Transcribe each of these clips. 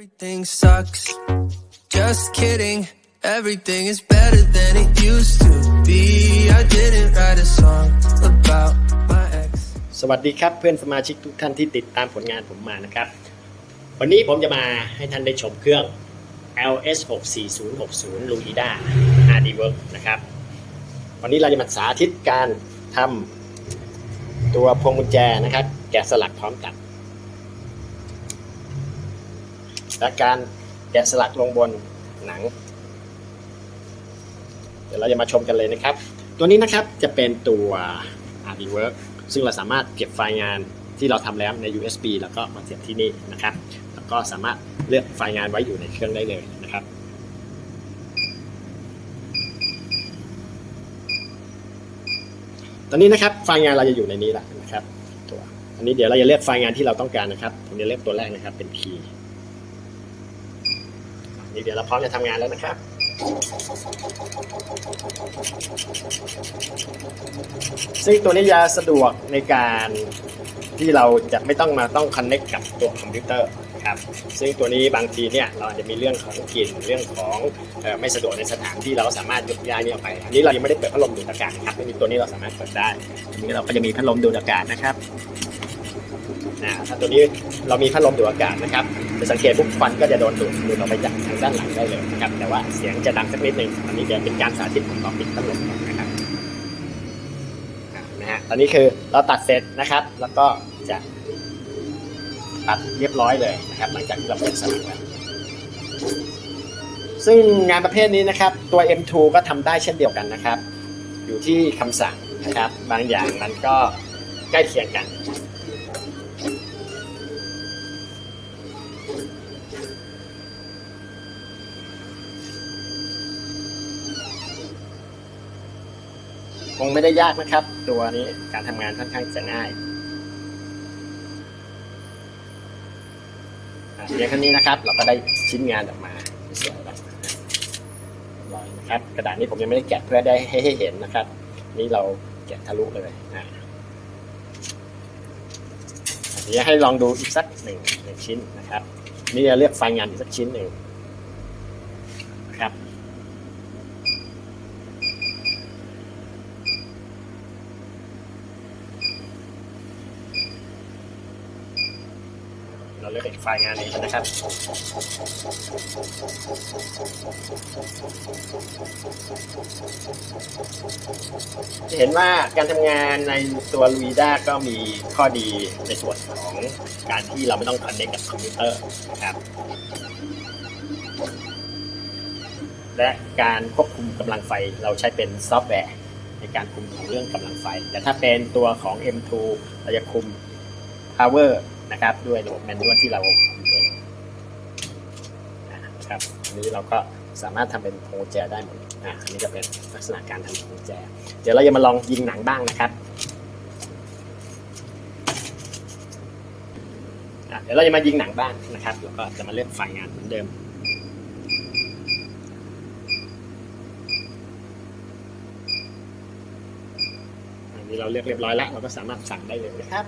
Everything sucks. Just kidding. Everything is better than it used to be. I didn't write a song about my ex. สวัสดีครับเพื่อนสมาชิกทุกท่านที่ติดตามผลงานผมมานะครับ วันนี้ผมจะมาให้ท่านได้ชมเครื่อง LS 64060 Luida RD Work นะครับ วันนี้เราจะมาสาธิตการทำตัวพวงกุญแจนะครับ แกะสลักพร้อมกัน และการแกะสลักลงบนหนัง เดี๋ยวเราจะมาชมกันเลยนะครับ ตัวนี้นะครับจะเป็นตัว RD Work ซึ่งเราสามารถเก็บไฟล์งานที่เราทำแล้วใน USB แล้วก็มาเสียบที่นี่นะครับ แล้วก็สามารถเลือกไฟล์งานไว้อยู่ในเครื่องได้เลยนะครับตอนนี้นะครับไฟล์งานเราจะอยู่ในนี้แล้วนะครับตัวอันนี้เดี๋ยวเราจะเลือกไฟล์งานที่เราต้องการนะครับ ผมจะเลือกตัวแรกนะครับเป็น P นี่ เดี๋ยวเราพร้อมจะทำงานแล้วนะครับซึ่งตัวนี้จะสะดวกในการที่เราจะไม่ต้องมาต้องคันเน็กกับตัวคอมพิวเตอร์ครับซึ่งตัวนี้บางทีเนี่ยเราอาจจะมีเรื่องของกลิ่นเรื่องของออไม่สะดวกในสถานที่เราสามารถยกย้ายนี่ออกไป อันนี้เรายังไม่ได้เปิดพัดลมดูดอากาศนะครับไม่มีตัวนี้เราสามารถเปิดได้อันนี้เราก็จะมีพัดลมดูดอากาศนะครับ อ่าถ้าตัวนี้เรามีพัดลมดูดอากาศนะครับจะสังเกตปุ๊บควันก็จะโดนดูดดูดออกไปจากทางด้านหลังได้เลยนะครับ แต่ว่าเสียงจะดังสักนิดหนึ่งอันนี้เดี๋ยวเป็นการสาธิตผมลองปิดพัดลมนนะครับนะฮะตอนนี้คือเราตัดเสร็จนะครับ แล้วก็จะตัดเรียบร้อยเลยนะครับ หลังจากที่เราเปิดสลักแล้วซึ่งงานประเภทนี้นะครับ ตัว M2 ก็ทำได้เช่นเดียวกันนะครับ อยู่ที่คำสั่งนะครับ บางอย่างมันก็ใกล้เคียงกัน งไม่ได้ยากนะครับ ตัวนี้การทำงานค่อนข้างจะง่ายเพียงแค่นี้นะครับ เราก็ได้ชิ้นงานออกมาสวยแล้วเรียบร้อยนะครับ กระดาษนี้ผมยังไม่ได้แกะเพื่อได้ให้ให้เห็นนะครับ นี่เราแกะทะลุเลยนะเดี๋ยวให้ลองดูอีกสักหนึ่งหนึ่งชิ้นนะครับ นี่จะเลือกไฟล์งานอีกสักชิ้นหนึ่งนะครับ เราเลือกอีกไฟล์งานนี้นะครับเห็นว่าการทำงานในตัว l u i d a ก็มีข้อดีในส่วนของการที่เราไม่ต้องคอนเนคกับคอมพิวเตอร์นะครับและการควบคุมกำลังไฟเราใช้เป็นซอฟต์แวร์ในการคุมของเรื่องกำลังไฟ แต่ถ้าเป็นตัวของ M2 เราจะคุม power นะครับ ด้วยระบบแมนนวลที่เราคุมเองนะครับอันนี้เราก็สามารถทำเป็นพวงแจได้หมดอะอันนี้จะเป็นลักษณะการทำพวงแจ เดี๋ยวเราจะมาลองยิงหนังบ้างนะครับเดี๋ยวเราจะมายิงหนังบ้างนะครับ แล้วก็จะมาเลือกไฟงานเหมือนเดิมอันนี้เราเลือกเรียบร้อยแล้ว เราก็สามารถสั่งได้เลยนะครับ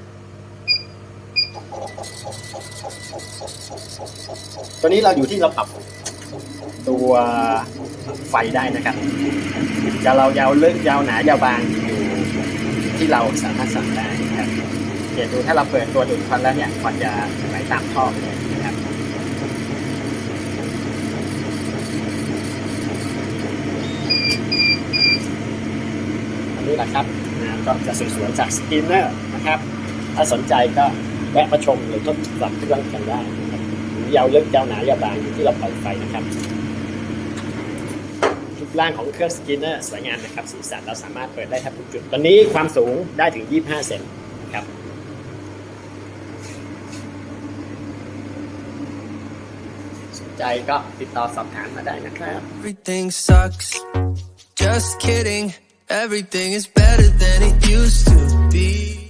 ตัวนี้เราอยู่ที่เราปรับตัวไฟได้นะครับ จะเรายาวลึกยาวหนายาวบางอยู่ที่เราสามารถสั่งได้นะครับเดี๋ยวดูถ้าเราเปิดตัวดูดควันแล้วเนี่ยควันจะไหลตามท่อไปเลยนะครับอันนี้แหละครับนะก็จะสวยๆจากสกินเนอร์นะครับ ถ้าสนใจก็ แวะมาชมหรือทดสอบเครื่องกันได้ยาวเลึกยาวหนายาวบางอยู่ที่เราปล่อยไฟนะครับรูปร่างของเครื่องสกินเนอร์สวยงามนะครับสีสันเราสามารถเปิดได้แทบทุกจุด ตอนนี้ความสูงได้ถึง 25 เซนนะครับสนใจก็ติดต่อสอบถามมาได้นะครับ Everything sucks. Just kidding. Everything is better than it used to be.